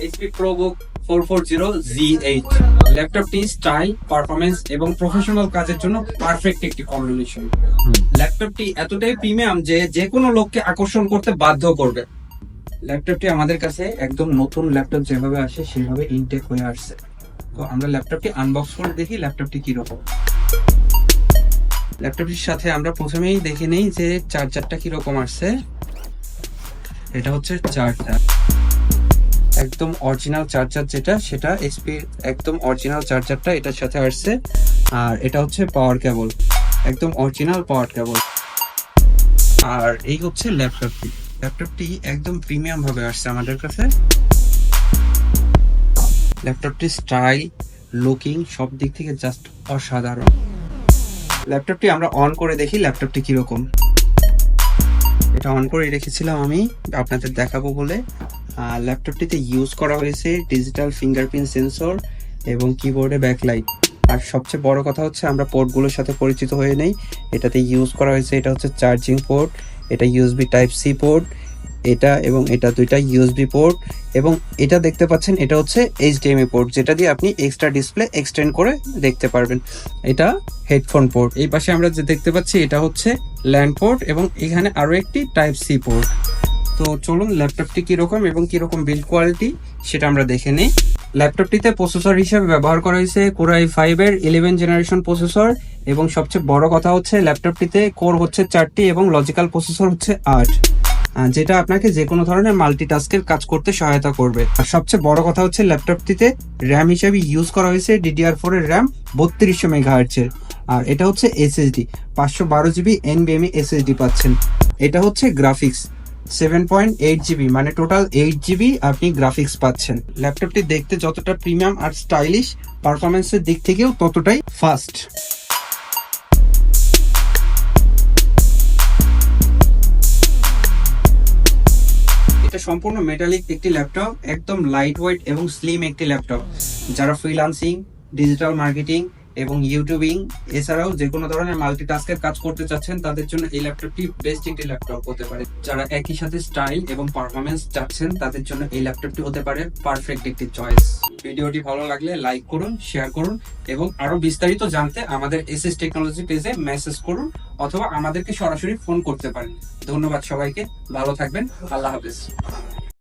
HP ProBook four four zero G eight ল্যাপটপটি style performance এবং professional কাজের জন্য পারফেক্ট একটি কম্বিনেশন ল্যাপটপটি এতটাই প্রিমিয়াম যে যে কোনো লোককে আকর্ষণ করতে বাধ্য করবে। ল্যাপটপটি আমাদের কাছে একদম নতুন ল্যাপটপ যেভাবে আসে সেভাবে ইনটেক হয়ে আসছে। তো আমরা ল্যাপটপটি আনবক্স করে দেখি ল্যাপটপটি কীরকম। ল্যাপটপটির সাথে আমরা প্রথমেই দেখে নেই যে চার্জারটা কীরকম আসছে। এটা হচ্ছে চার্জার একদম অরিজিনাল চার্জার যেটা, সেটা এসপি একদম অরিজিনাল চার্জারটা এটার সাথে আসছে। আর এটা হচ্ছে পাওয়ার কেবল একদম অরিজিনাল পাওয়ার কেবল আর এই হচ্ছে ল্যাপটপটি ল্যাপটপটি একদম প্রিমিয়াম ভাবে আসছে আমাদের কাছে। ল্যাপটপটি স্টাইল লুকিং সব দিক থেকে জাস্ট অসাধারণ। ল্যাপটপটি আমরা অন করে দেখি ল্যাপটপটি কীরকম। এটা অন করে রেখেছিলাম আমি, আপনাদের দেখাবো বলে। ল্যাপটপটিতে ইউজ করা হয়েছে ডিজিটাল ফিঙ্গারপ্রিন্ট সেন্সর এবং কিবোর্ডে ব্যাকলাইট আর সবচেয়ে বড় কথা হচ্ছে আমরা পোর্টগুলোর সাথে পরিচিত হয়ে নেই। এটাতে ইউজ করা হয়েছে, এটা হচ্ছে চার্জিং পোর্ট এটা ইউএসবি টাইপ সি পোর্ট এটা এবং এটা দুইটা ইউএসবি পোর্ট এবং এটা দেখতে পাচ্ছেন, এটা হচ্ছে এইচডিএমআই পোর্ট যেটা দিয়ে আপনি এক্সট্রা ডিসপ্লে এক্সটেন্ড করে দেখতে পারবেন। এটা হেডফোন পোর্ট এই পাশে আমরা যে দেখতে পাচ্ছি, এটা হচ্ছে ল্যান্ড পোর্ট এবং এখানে আরও একটি টাইপ সি পোর্ট তো চলুন ল্যাপটপটি কীরকম এবং কীরকম বিল্ড কোয়ালিটি সেটা আমরা দেখে নিই। ল্যাপটপটিতে প্রসেসর হিসেবে ব্যবহার করা হয়েছে কোরাই ফাইভ এর ইলেভেন জেনারেশন প্রসেসর এবং সবচেয়ে বড় কথা হচ্ছে ল্যাপটপটিতে কোর হচ্ছে চারটি এবং লজিক্যাল প্রসেসর হচ্ছে আট যেটা আপনাকে যে কোনো ধরনের মাল্টিটাস্কের কাজ করতে সহায়তা করবে। আর সবচেয়ে বড় কথা হচ্ছে ল্যাপটপটিতে র্যাম হিসেবে ইউজ করা হয়েছে ডিডিআর ফোর এর র্যাম বত্রিশশো মেগাহার্টসের আর এটা হচ্ছে এসএসডি পাঁচশো বারো জিবি এনবিএমই এসএসডি পাচ্ছেন। এটা হচ্ছে graphics seven point eight GB মানে টোটাল এইট জিবি আপনি গ্রাফিক্স পাচ্ছেন। ল্যাপটপটি দেখতে যতটা প্রিমিয়াম আর স্টাইলিশ পারফরমেন্সের দিক থেকেও ততটাই ফাস্ট এটা সম্পূর্ণ মেটালিক একটি ল্যাপটপ একদম লাইট ওয়েট এবং স্লিম একটি ল্যাপটপ যারা ফ্রিলান্সিং ডিজিটাল মার্কেটিং এবং ইউটিউবিং এছাড়াও যে কোনো ধরনের মাল্টিটাস্কের কাজ করতে চাচ্ছেন, তাদের জন্য এই ল্যাপটপটি বেস্ট একটি ল্যাপটপ হতে পারে। যারা একই সাথে স্টাইল এবং পারফরমেন্স চাচ্ছেন, তাদের জন্য এই ল্যাপটপটি হতে পারে পারফেক্ট একটি চয়েস ভিডিওটি ভালো লাগলে লাইক করুন শেয়ার করুন এবং আরও বিস্তারিত জানতে আমাদের এসএস টেকনোলজি পেজে মেসেজ করুন অথবা আমাদেরকে সরাসরি ফোন করতে পারেন। ধন্যবাদ সবাইকে, ভালো থাকবেন, আল্লাহ হাফেজ।